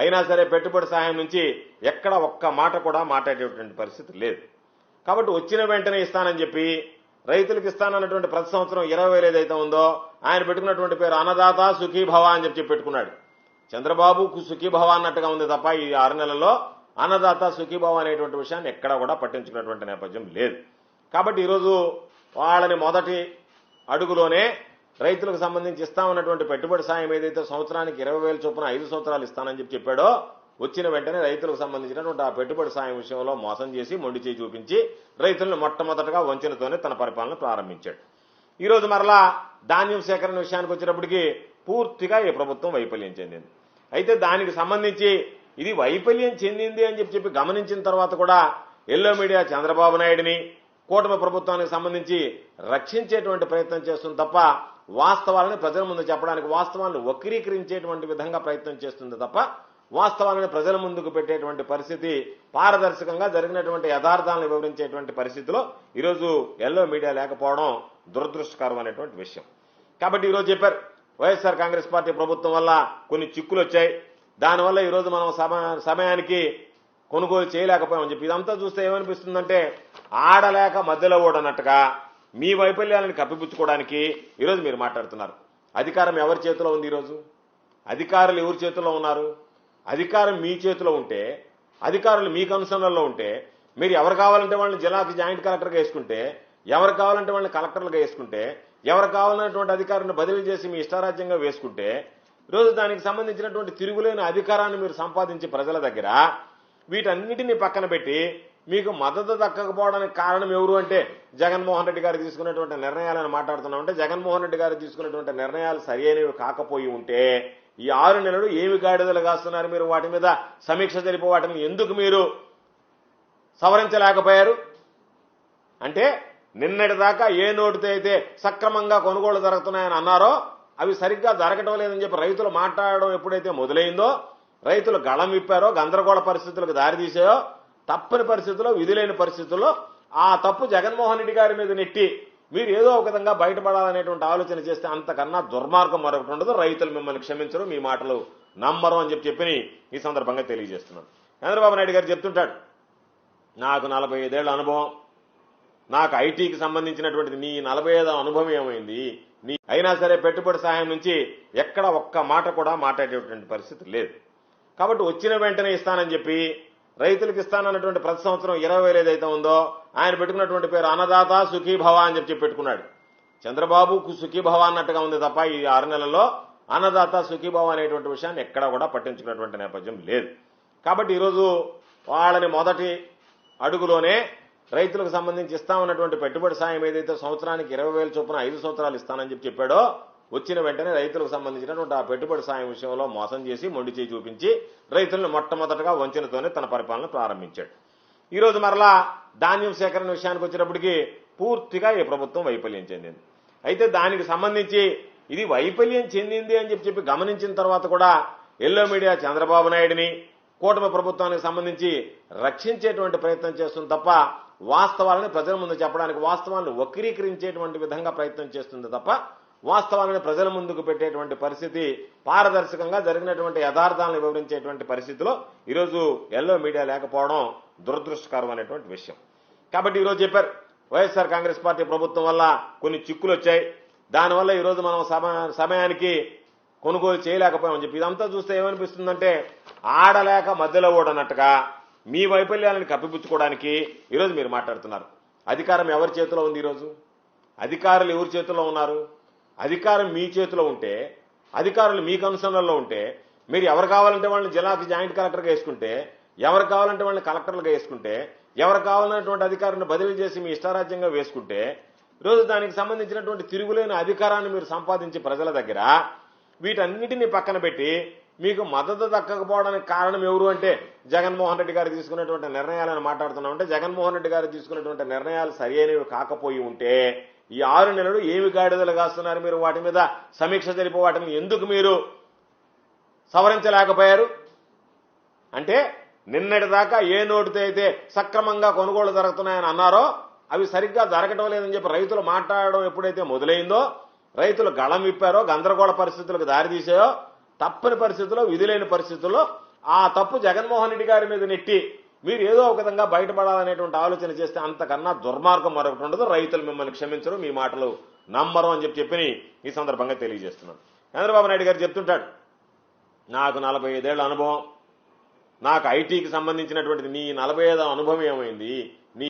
అయినా సరే పెట్టుబడి సహాయం నుంచి ఎక్కడ ఒక్క మాట కూడా మాట్లాడేటువంటి పరిస్థితి లేదు. కాబట్టి వచ్చిన వెంటనే ఇస్తానని చెప్పి రైతులకు ఇస్తానన్నటువంటి ప్రతి సంవత్సరం ఇరవై వేలు ఏదైతే ఉందో ఆయన పెట్టుకున్నటువంటి పేరు అన్నదాత సుఖీభవ అని చెప్పి పెట్టుకున్నాడు. చంద్రబాబు సుఖీభవ అన్నట్టుగా ఉంది తప్ప ఈ ఆరు నెలల్లో అన్నదాత సుఖీభవ అనేటువంటి విషయాన్ని ఎక్కడ కూడా పట్టించుకున్నటువంటి నేపథ్యం లేదు. కాబట్టి ఈరోజు వాళ్ళని మొదటి అడుగులోనే రైతులకు సంబంధించి ఇస్తామన్నటువంటి పెట్టుబడి సాయం ఏదైతే సంవత్సరానికి ఇరవై వేల చొప్పున ఐదు సంవత్సరాలు ఇస్తానని చెప్పి చెప్పాడో వచ్చిన వెంటనే రైతులకు సంబంధించినటువంటి ఆ పెట్టుబడి సాయం విషయంలో మోసం చేసి మొండి చేయి చూపించి రైతులను మొట్టమొదటగా వంచనతోనే తన పరిపాలన ప్రారంభించాడు. ఈ రోజు మరలా ధాన్యం సేకరణ విషయానికి వచ్చినప్పటికీ పూర్తిగా ఈ ప్రభుత్వం వైఫల్యం చెందింది. అయితే దానికి సంబంధించి ఇది వైఫల్యం చెందింది అని చెప్పి చెప్పి గమనించిన తర్వాత కూడా ఎల్లో మీడియా చంద్రబాబు నాయుడిని కూటమి ప్రభుత్వానికి సంబంధించి రక్షించేటువంటి ప్రయత్నం చేస్తుంది తప్ప వాస్తవాలను ప్రజల ముందు చెప్పడానికి వాస్తవాలను వక్రీకరించేటువంటి విధంగా ప్రయత్నం చేస్తుంది తప్ప వాస్తవాలను ప్రజల ముందుకు పెట్టేటువంటి పరిస్థితి పారదర్శకంగా జరిగినటువంటి యథార్థాలను వివరించేటువంటి పరిస్థితిలో ఈరోజు ఎల్లో మీడియా లేకపోవడం దురదృష్టకరం అనేటువంటి విషయం. కాబట్టి ఈరోజు చెప్పారు వైఎస్ఆర్ కాంగ్రెస్ పార్టీ ప్రభుత్వం వల్ల కొన్ని చిక్కులు వచ్చాయి. దానివల్ల ఈరోజు మనం సమయానికి కొనుగోలు చేయలేకపోయామని చెప్పి ఇదంతా చూస్తే ఏమనిపిస్తుందంటే ఆడలేక మధ్యలో ఓడనట్టుగా మీ వైఫల్యాలను కప్పిపుచ్చుకోవడానికి ఈరోజు మీరు మాట్లాడుతున్నారు. అధికారం ఎవరి చేతిలో ఉంది ఈరోజు? అధికారులు ఎవరి చేతిలో ఉన్నారు? అధికారం మీ చేతిలో ఉంటే అధికారులు మీ కనుసనల్లో ఉంటే మీరు ఎవరు కావాలంటే వాళ్ళని జిల్లాకి జాయింట్ కలెక్టర్గా వేసుకుంటే ఎవరు కావాలంటే వాళ్ళని కలెక్టర్లుగా వేసుకుంటే ఎవరు కావాలన్నటువంటి అధికారులను బదిలీ చేసి మీ ఇష్టారాజ్యంగా వేసుకుంటే ఈరోజు దానికి సంబంధించినటువంటి తిరుగులేని అధికారాన్ని మీరు సంపాదించి ప్రజల దగ్గర వీటన్నిటిని పక్కన పెట్టి మీకు మద్దతు దక్కకపోవడానికి కారణం ఎవరు అంటే జగన్మోహన్ రెడ్డి గారు తీసుకున్నటువంటి నిర్ణయాలను మాట్లాడుతున్నాం అంటే జగన్మోహన్ రెడ్డి గారు తీసుకున్నటువంటి నిర్ణయాలు సరైనవి కాకపోయి ఉంటే ఈ ఆరు నెలలు ఏమి గాడిదలు కాస్తున్నారు మీరు వాటి మీద సమీక్ష జరిపి వాటిని ఎందుకు మీరు సవరించలేకపోయారు? అంటే నిన్నటిదాకా ఏ నోటితో అయితే సక్రమంగా కొనుగోలు జరుగుతున్నాయని అన్నారో అవి సరిగ్గా జరగటం లేదని చెప్పి రైతులు మాట్లాడడం ఎప్పుడైతే మొదలైందో రైతులు గళం విప్పారో గందరగోళ పరిస్థితులకు దారితీసాయో తప్పని పరిస్థితుల్లో విధులేని పరిస్థితుల్లో ఆ తప్పు జగన్మోహన్ రెడ్డి గారి మీద నెట్టి మీరు ఏదో ఒక విధంగా బయటపడాలనేటువంటి ఆలోచన చేస్తే అంతకన్నా దుర్మార్గం మరొకటి ఉండదు. రైతులు మిమ్మల్ని క్షమించరు. మీ మాటలు నమ్మరు అని చెప్పి చెప్పి ఈ సందర్భంగా తెలియజేస్తున్నాను. చంద్రబాబు నాయుడు గారు చెప్తుంటాడు నాకు నలభై ఐదేళ్ళ అనుభవం. నాకు ఐటీకి సంబంధించినటువంటిది నీ నలభై ఐదు అనుభవం ఏమైంది? నీ అయినా సరే పెట్టుబడి సహాయం నుంచి ఎక్కడ ఒక్క మాట కూడా మాట్లాడేటువంటి పరిస్థితి లేదు. కాబట్టి వచ్చిన వెంటనే ఇస్తానని చెప్పి రైతులకు ఇస్తానన్నటువంటి ప్రతి సంవత్సరం ఇరవై వేలు ఏదైతే ఉందో ఆయన పెట్టుకున్నటువంటి పేరు అన్నదాత సుఖీభవ అని చెప్పి పెట్టుకున్నాడు. చంద్రబాబు సుఖీభవ అన్నట్టుగా ఉంది తప్ప ఈ ఆరు నెలల్లో అన్నదాత సుఖీభవ అనేటువంటి విషయాన్ని ఎక్కడ కూడా పట్టించుకున్నటువంటి నేపథ్యం లేదు. కాబట్టి ఈరోజు వాళ్ళని మొదటి అడుగులోనే రైతులకు సంబంధించి ఇస్తామన్నటువంటి పెట్టుబడి సాయం ఏదైతే సంవత్సరానికి ఇరవై వేల చొప్పున ఐదు సంవత్సరాలు ఇస్తానని చెప్పి చెప్పాడో వచ్చిన వెంటనే రైతులకు సంబంధించినటువంటి ఆ పెట్టుబడి సాయం విషయంలో మోసం చేసి మొండి చేయి చూపించి రైతులను మొట్టమొదటగా వంచనతోనే తన పరిపాలన ప్రారంభించాడు. ఈరోజు మరలా ధాన్యం సేకరణ విషయానికి వచ్చినప్పటికీ పూర్తిగా ఈ ప్రభుత్వం వైఫల్యం చెందింది. అయితే దానికి సంబంధించి ఇది వైఫల్యం చెందింది అని చెప్పి చెప్పి గమనించిన తర్వాత కూడా ఎల్లో మీడియా చంద్రబాబు నాయుడిని కూటమి ప్రభుత్వానికి సంబంధించి రక్షించేటువంటి ప్రయత్నం చేస్తుంది తప్ప వాస్తవాలను ప్రజల ముందు చెప్పడానికి వాస్తవాలను వక్రీకరించేటువంటి విధంగా ప్రయత్నం చేస్తుంది తప్ప వాస్తవాలను ప్రజల ముందుకు పెట్టేటువంటి పరిస్థితి పారదర్శకంగా జరిగినటువంటి యథార్థాలను వివరించేటువంటి పరిస్థితిలో ఈరోజు ఎల్లో మీడియా లేకపోవడం దురదృష్టకరం అనేటువంటి విషయం. కాబట్టి ఈరోజు చెప్పారు వైఎస్ఆర్ కాంగ్రెస్ పార్టీ ప్రభుత్వం వల్ల కొన్ని చిక్కులు వచ్చాయి. దానివల్ల ఈరోజు మనం సమయానికి కొనుగోలు చేయలేకపోయామని చెప్పి ఇదంతా చూస్తే ఏమనిపిస్తుందంటే ఆడలేక మధ్యలో ఓడనట్టుగా మీ వైఫల్యాలను కప్పిపుచ్చుకోవడానికి ఈరోజు మీరు మాట్లాడుతున్నారు. అధికారం ఎవరి చేతిలో ఉంది ఈరోజు? అధికారులు ఎవరి చేతిలో ఉన్నారు? అధికారం మీ చేతిలో ఉంటే అధికారులు మీ కనుసనల్లో ఉంటే మీరు ఎవరు కావాలంటే వాళ్ళని జిల్లాకి జాయింట్ కలెక్టర్గా వేసుకుంటే ఎవరు కావాలంటే వాళ్ళని కలెక్టర్లుగా వేసుకుంటే ఎవరు కావాలన్నటువంటి అధికారులను బదిలీ చేసి మీ ఇష్టారాజ్యంగా వేసుకుంటే ఈరోజు దానికి సంబంధించినటువంటి తిరుగులేని అధికారాన్ని మీరు సంపాదించి ప్రజల దగ్గర వీటన్నిటిని పక్కన పెట్టి మీకు మద్దతు దక్కకపోవడానికి కారణం ఎవరు అంటే జగన్మోహన్ రెడ్డి గారు తీసుకున్నటువంటి నిర్ణయాలను మాట్లాడుతున్నామంటే జగన్మోహన్ రెడ్డి గారు తీసుకున్నటువంటి నిర్ణయాలు సరైనవి కాకపోయి ఉంటే ఈ ఆరు నెలలు ఏమి గాడిదలు కాస్తున్నారు మీరు? వాటి మీద సమీక్ష జరిపి వాటిని ఎందుకు మీరు సవరించలేకపోయారు? అంటే నిన్నటిదాకా ఏ నోటితో అయితే సక్రమంగా కొనుగోలు జరుగుతున్నాయని అన్నారో అవి సరిగ్గా జరగటం లేదని చెప్పి రైతులు మాట్లాడడం ఎప్పుడైతే మొదలైందో రైతులు గళం విప్పారో గందరగోళ పరిస్థితులకు దారితీసాయో తప్పని పరిస్థితుల్లో విధులైన పరిస్థితుల్లో ఆ తప్పు జగన్మోహన్ రెడ్డి గారి మీద నెట్టి మీరు ఏదో ఒక విధంగా బయటపడాలనేటువంటి ఆలోచన చేస్తే అంతకన్నా దుర్మార్గం మరొకటి ఉండదు. రైతులు మిమ్మల్ని క్షమించరు. మీ మాటలు నమ్మరు అని చెప్పి చెప్పి ఈ సందర్భంగా తెలియజేస్తున్నాను. చంద్రబాబు నాయుడు గారు చెప్తుంటాడు నాకు నలభై ఐదేళ్ళ అనుభవం. నాకు ఐటీకి సంబంధించినటువంటిది నీ నలభై ఐదు అనుభవం ఏమైంది?